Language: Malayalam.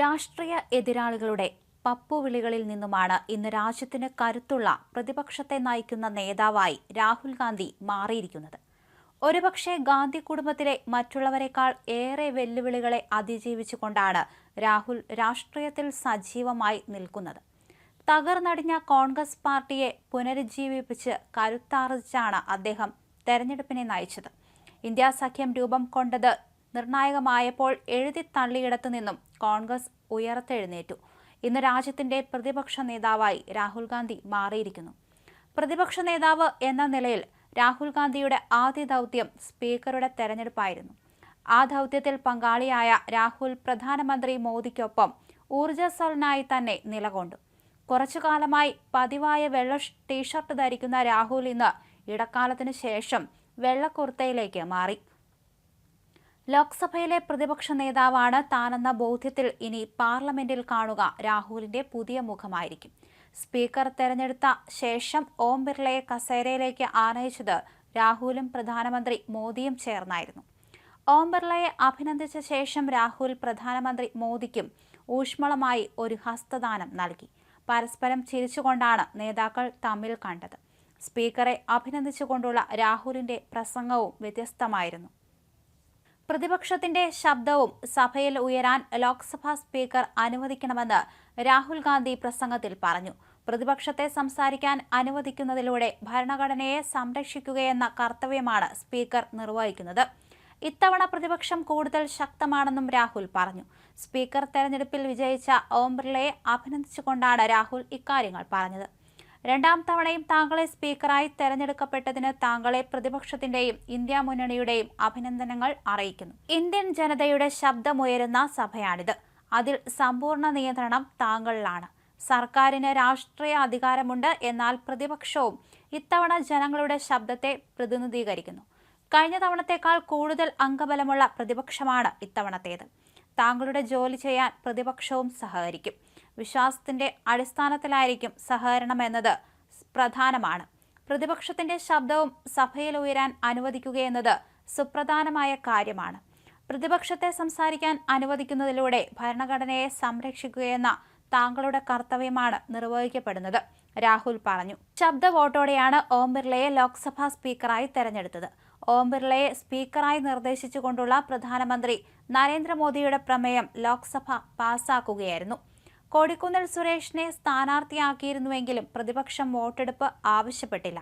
രാഷ്ട്രീയ എതിരാളികളുടെ പപ്പുവിളികളിൽ നിന്നുമാണ് ഇന്ന് രാജ്യത്തിന് കരുത്തുള്ള പ്രതിപക്ഷത്തെ നയിക്കുന്ന നേതാവായി രാഹുൽ ഗാന്ധി മാറിയിരിക്കുന്നത്. ഒരുപക്ഷെ ഗാന്ധി കുടുംബത്തിലെ മറ്റുള്ളവരെക്കാൾ ഏറെ വെല്ലുവിളികളെ അതിജീവിച്ചുകൊണ്ടാണ് രാഹുൽ രാഷ്ട്രീയത്തിൽ സജീവമായി നിൽക്കുന്നത്. തകർന്നടിഞ്ഞ കോൺഗ്രസ് പാർട്ടിയെ പുനരുജ്ജീവിപ്പിച്ച് കരുത്താർജിച്ചാണ് അദ്ദേഹം തെരഞ്ഞെടുപ്പിനെ നയിച്ചത്. ഇന്ത്യ സഖ്യം രൂപം കൊണ്ടത് നിർണായകമായപ്പോൾ എഴുതി തള്ളിയിടത്തു നിന്നും കോൺഗ്രസ് ഉയർത്തെഴുന്നേറ്റു. ഇന്ന് രാജ്യത്തിന്റെ പ്രതിപക്ഷ നേതാവായി രാഹുൽ ഗാന്ധി മാറിയിരിക്കുന്നു. പ്രതിപക്ഷ നേതാവ് എന്ന നിലയിൽ രാഹുൽ ഗാന്ധിയുടെ ആദ്യ ദൗത്യം സ്പീക്കറുടെ തെരഞ്ഞെടുപ്പായിരുന്നു. ആ ദൗത്യത്തിൽ പങ്കാളിയായ രാഹുൽ പ്രധാനമന്ത്രി മോദിക്കൊപ്പം ഊർജസ്വലനായി തന്നെ നിലകൊണ്ടു. കുറച്ചു കാലമായി പതിവായ വെള്ള ടീഷർട്ട് ധരിക്കുന്ന രാഹുൽ ഇന്ന് ഇടക്കാലത്തിനു ശേഷം വെള്ളക്കുർത്തയിലേക്ക് മാറി. ലോക്സഭയിലെ പ്രതിപക്ഷ നേതാവാണ് താനെന്ന ബോധ്യത്തിൽ ഇനി പാർലമെന്റിൽ കാണുക രാഹുലിന്റെ പുതിയ മുഖമായിരിക്കും. സ്പീക്കർ തെരഞ്ഞെടുത്ത ശേഷം ഓം ബിർളയെ കസേരയിലേക്ക് ആനയിച്ചത് രാഹുലും പ്രധാനമന്ത്രി മോദിയും ചേർന്നായിരുന്നു. ഓം ബിർളയെ അഭിനന്ദിച്ച ശേഷം രാഹുൽ പ്രധാനമന്ത്രി മോദിക്കും ഊഷ്മളമായി ഒരു ഹസ്തദാനം നൽകി. പരസ്പരം ചിരിച്ചുകൊണ്ടാണ് നേതാക്കൾ തമ്മിൽ കണ്ടത്. സ്പീക്കറെ അഭിനന്ദിച്ചുകൊണ്ടുള്ള രാഹുലിന്റെ പ്രസംഗവും വ്യത്യസ്തമായിരുന്നു. പ്രതിപക്ഷത്തിന്റെ ശബ്ദവും സഭയിൽ ഉയരാൻ ലോക്സഭാ സ്പീക്കർ അനുവദിക്കണമെന്ന് രാഹുൽ ഗാന്ധി പ്രസംഗത്തിൽ പറഞ്ഞു. പ്രതിപക്ഷത്തെ സംസാരിക്കാൻ അനുവദിക്കുന്നതിലൂടെ ഭരണഘടനയെ സംരക്ഷിക്കുകയെന്ന കർത്തവ്യമാണ് സ്പീക്കർ നിർവഹിക്കുന്നത്. ഇത്തവണ പ്രതിപക്ഷം കൂടുതൽ ശക്തമാണെന്നും രാഹുൽ പറഞ്ഞു. സ്പീക്കർ തെരഞ്ഞെടുപ്പിൽ വിജയിച്ച ഓം ബിർളയെ അഭിനന്ദിച്ചുകൊണ്ടാണ് രാഹുൽ ഇക്കാര്യങ്ങൾ പറഞ്ഞത്. രണ്ടാം തവണയും താങ്കളെ സ്പീക്കറായി തെരഞ്ഞെടുക്കപ്പെട്ടതിന് താങ്കളെ പ്രതിപക്ഷത്തിന്റെയും ഇന്ത്യ മുന്നണിയുടെയും അഭിനന്ദനങ്ങൾ അറിയിക്കുന്നു. ഇന്ത്യൻ ജനതയുടെ ശബ്ദമുയരുന്ന സഭയാണിത്. അതിൽ സമ്പൂർണ നിയന്ത്രണം താങ്കളിലാണ്. സർക്കാരിന് രാഷ്ട്രീയ അധികാരമുണ്ട് എന്നാൽ പ്രതിപക്ഷവും ഇത്തവണ ജനങ്ങളുടെ ശബ്ദത്തെ പ്രതിനിധീകരിക്കുന്നു. കഴിഞ്ഞ തവണത്തേക്കാൾ കൂടുതൽ അംഗബലമുള്ള പ്രതിപക്ഷമാണ് ഇത്തവണത്തേത്. താങ്കളുടെ ജോലി ചെയ്യാൻ പ്രതിപക്ഷവും സഹകരിക്കും. വിശ്വാസത്തിന്റെ അടിസ്ഥാനത്തിലായിരിക്കും സഹകരണം എന്നത് പ്രധാനമാണ്. പ്രതിപക്ഷത്തിന്റെ ശബ്ദവും സഭയിൽ ഉയരാൻ അനുവദിക്കുകയെന്നത് സുപ്രധാനമായ കാര്യമാണ്. പ്രതിപക്ഷത്തെ സംസാരിക്കാൻ അനുവദിക്കുന്നതിലൂടെ ഭരണഘടനയെ സംരക്ഷിക്കുകയെന്ന താങ്കളുടെ കർത്തവ്യമാണ് നിർവഹിക്കപ്പെടുന്നത്. രാഹുൽ പറഞ്ഞു. ശബ്ദ വോട്ടോടെയാണ് ഓം ബിർളയെ ലോക്സഭാ സ്പീക്കറായി തെരഞ്ഞെടുത്തത്. ഓം ബിർളയെ സ്പീക്കറായി നിർദ്ദേശിച്ചുകൊണ്ടുള്ള പ്രധാനമന്ത്രി നരേന്ദ്രമോദിയുടെ പ്രമേയം ലോക്സഭ പാസാക്കുകയായിരുന്നു. കൊടിക്കുന്നിൽ സുരേഷിനെ സ്ഥാനാർത്ഥിയാക്കിയിരുന്നുവെങ്കിലും പ്രതിപക്ഷം വോട്ടെടുപ്പ് ആവശ്യപ്പെട്ടില്ല.